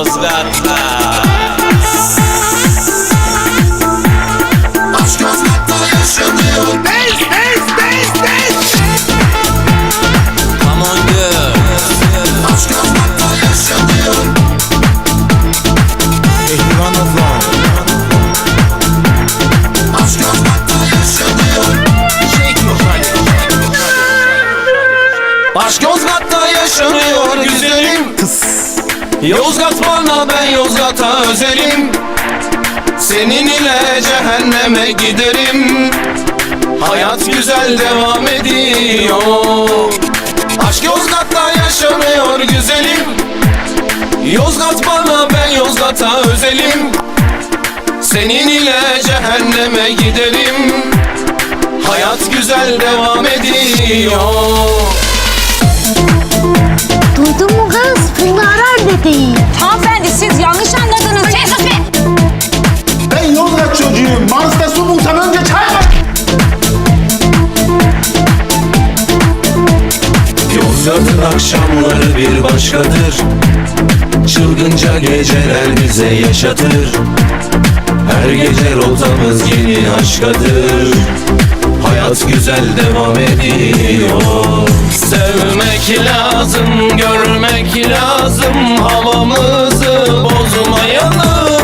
Yozgat'la Aşk Yozgat'ta yaşanıyor Bez bez bez bez Come on girl Aşk Yozgat'ta yaşanıyor Ehlivan Aflan Aşk Yozgat'ta yaşanıyor Aşk Yozgat'ta yaşanıyor güzelim Kız Yozgat bana ben Yozgat'a özelim. Senin ile cehenneme giderim. Hayat güzel devam ediyor. Aşk Yozgat'ta yaşanıyor güzelim. Yozgat bana ben Yozgat'a özelim. Senin ile cehenneme giderim. Hayat güzel devam ediyor Pınar dedi. Hanımefendi siz yanlış anladınız. Ses sus be! Ben Yozgat çocuğuyum. Mars'ta su bulsam önce çay var. Yozgat'ın akşamları bir başkadır Çılgınca geceler bize yaşatır Her gece rotamız yeni aşkadır Hayat güzel devam ediyor. Sevmek lazım, görmek lazım. Havamızı bozmayalım.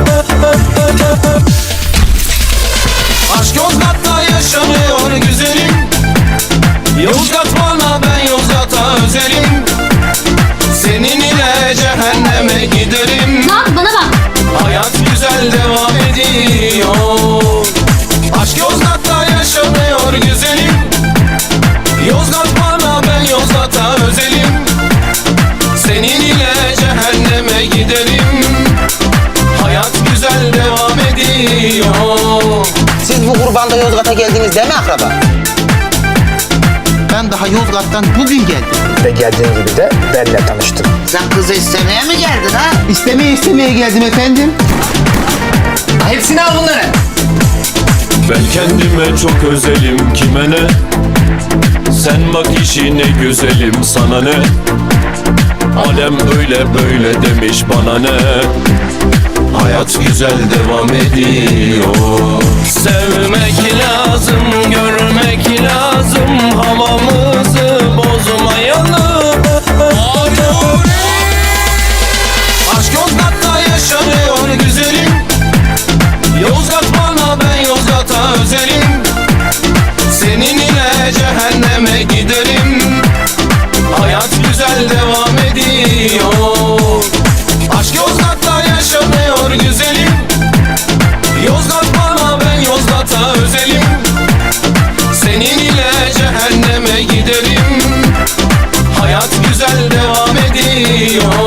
Aşk Yozgat'ta yaşanıyor güzelim. Yozgat bana ben Yozgat'a özelim. Senin ile cehenneme giderim Lan bana bak. Hayat güzel devam ediyor Kurbanda Yozgat'a geldiniz değil mi akraba? Ben daha Yozgat'tan bugün geldim. Ve geldiğin gibi de benle tanıştım. Sen kızı istemeye mi geldin ha? İstemeye istemeye geldim efendim. Hepsini al bunları. Ben kendime çok özelim kime ne Sen bak işine güzelim sana ne Alem öyle böyle demiş bana ne Hayat güzel devam ediyor Sevmek lazım, görmek lazım Havamızı bozmayalım. Aşk Yozgat'ta yaşanıyor güzelim. Yozgat bana ben Yozgat'a özelim. Senin ile cehenneme giderim Hayat güzel devam ediyor. Aşk Yozgat'ta güzel devam ediyor.